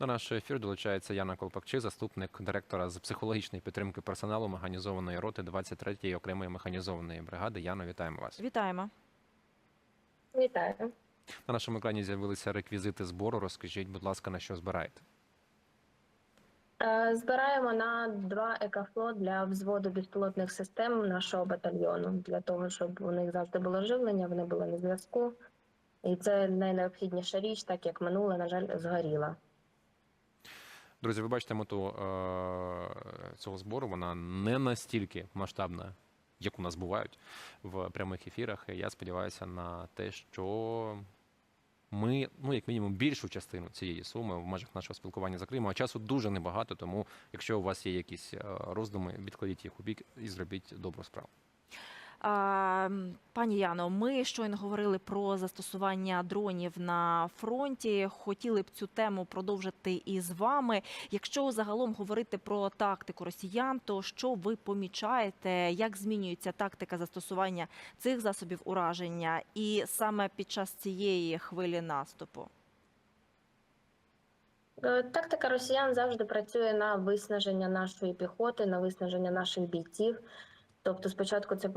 До нашого ефіру долучається Яна Колпакчи, заступник директора з психологічної підтримки персоналу механізованої роти 23-ї окремої механізованої бригади. Яно, вітаємо вас. Вітаємо. Вітаю. На нашому екрані з'явилися реквізити збору. Розкажіть, будь ласка, на що збираєте? Е, Збираємо на два екафло для взводу безпілотних систем нашого батальйону для того, щоб у них завжди було живлення, вони були на зв'язку. І це найнеобхідніша річ, так як минуле, на жаль, згоріла. Друзі, ви бачите мету е- цього збору. Вона не настільки масштабна, як у нас бувають в прямих ефірах. Я сподіваюся на те, що ми, ну як мінімум, більшу частину цієї суми в межах нашого спілкування закриємо. А часу дуже небагато. Тому, якщо у вас є якісь е, роздуми, відкладіть їх у бік і зробіть добру справу. Пані Яно, ми щойно говорили про застосування дронів на фронті. Хотіли б цю тему продовжити і з вами. Якщо загалом говорити про тактику росіян, то що ви помічаєте, як змінюється тактика застосування цих засобів ураження, і саме під час цієї хвилі наступу? Е, Тактика росіян завжди працює на виснаження нашої піхоти, на виснаження наших бійців. Тобто, спочатку це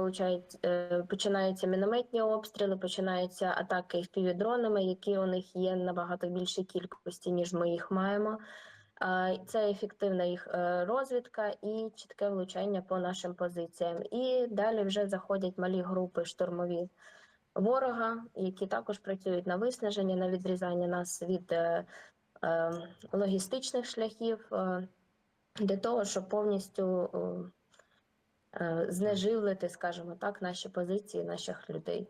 е, починаються мінометні обстріли, починаються атаки FPV-дронами, які у них є набагато більшій кількості, ніж ми їх маємо. Це ефективна їх е, розвідка і чітке влучання по нашим позиціям. І далі вже заходять малі групи штурмові ворога, які також працюють на виснаження, на відрізання нас від е, логістичних шляхів для того, щоб повністю знеживлити, скажімо так, наші позиції, наших людей.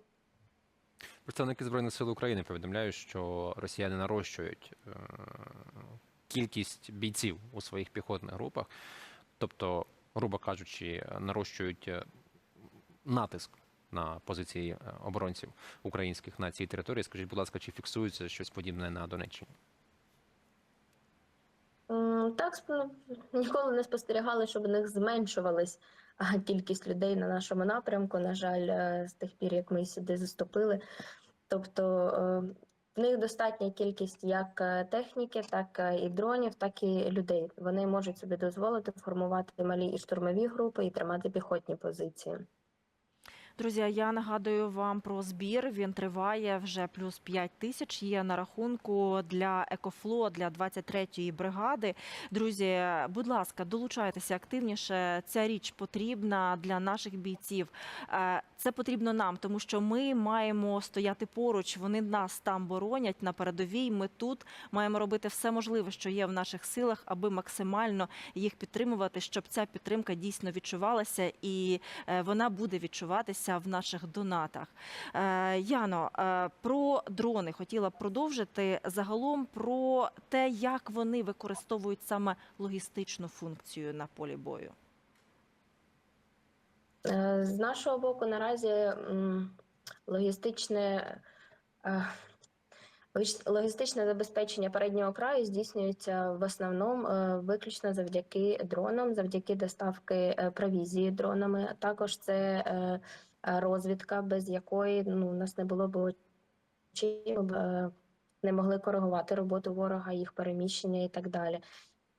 Представники збройних сил України повідомляють, що росіяни нарощують е, кількість бійців у своїх піхотних групах, тобто, грубо кажучи, нарощують е, натиск на позиції е, оборонців українських на цій території. Скажіть, будь ласка, чи фіксується щось подібне на Донеччині? Так, сп- ніколи не спостерігали, щоб у них зменшувалась а, кількість людей на нашому напрямку. На жаль, е, з тих пір, як ми сюди заступили. Тобто е, в них достатня кількість як е, техніки, так і дронів, так і людей. Вони можуть собі дозволити формувати малі і штурмові групи і тримати піхотні позиції. Друзі, я нагадую вам про збір. Він триває вже плюс 5 тисяч. Є на рахунку для екофло для 23-ї бригади. Друзі, будь ласка, долучайтеся активніше. Ця річ потрібна для наших бійців. Е, Це потрібно нам, тому що ми маємо стояти поруч. Вони нас там боронять на передовій. Ми тут маємо робити все можливе, що є в наших силах, аби максимально їх підтримувати, щоб ця підтримка дійсно відчувалася і е, вона буде відчуватися в наших донатах. Е, Яно, е, про дрони хотіла б продовжити загалом про те, як вони використовують саме логістичну функцію на полі бою. Е, З нашого боку, наразі логістичне, логістичне забезпечення переднього краю здійснюється в основному виключно завдяки дронам, завдяки доставки провізії дронами. Також це розвідка, без якої ну, нас не було б б, е, не могли коригувати роботу ворога, їх переміщення і так далі.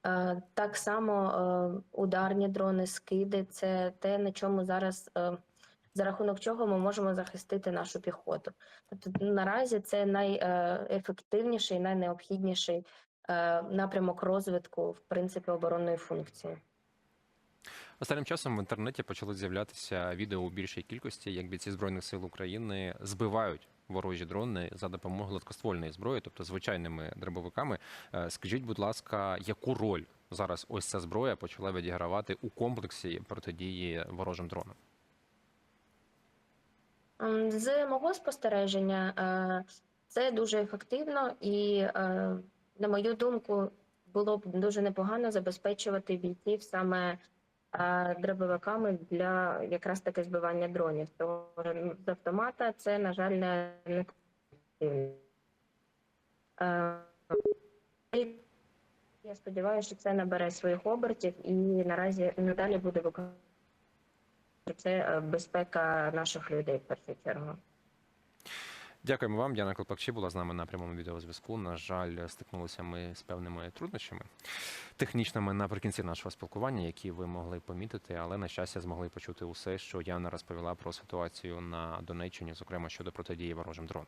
Е, Так само е, ударні дрони, скиди це те, на чому зараз е, за рахунок чого ми можемо захистити нашу піхоту. Тобто наразі це найефективніший, найнеобхідніший е, напрямок розвитку в принципі оборонної функції. Останнім часом в інтернеті почали з'являтися відео у більшій кількості, як бійці збройних сил України збивають ворожі дрони за допомогою гладкоствольної зброї, тобто звичайними дробовиками. Е, Скажіть, будь ласка, яку роль зараз ось ця зброя почала відігравати у комплексі протидії ворожим дронам? З мого спостереження, е, це дуже ефективно і, е, на мою думку, було б дуже непогано забезпечувати бійців саме дробовиками для якраз таки збивання дронів. Тому що з автомата це, на жаль, не. Е, Я сподіваюся, що це набере своїх обертів і наразі надалі буде виконувати це е, безпека наших людей в першу чергу. Дякуємо вам. Діана Клопакчі була з нами на прямому відеозв'язку. На жаль, стикнулися ми з певними труднощами технічними наприкінці нашого спілкування, які ви могли помітити, але на щастя змогли почути усе, що Яна розповіла про ситуацію на Донеччині, зокрема щодо протидії ворожим дронам.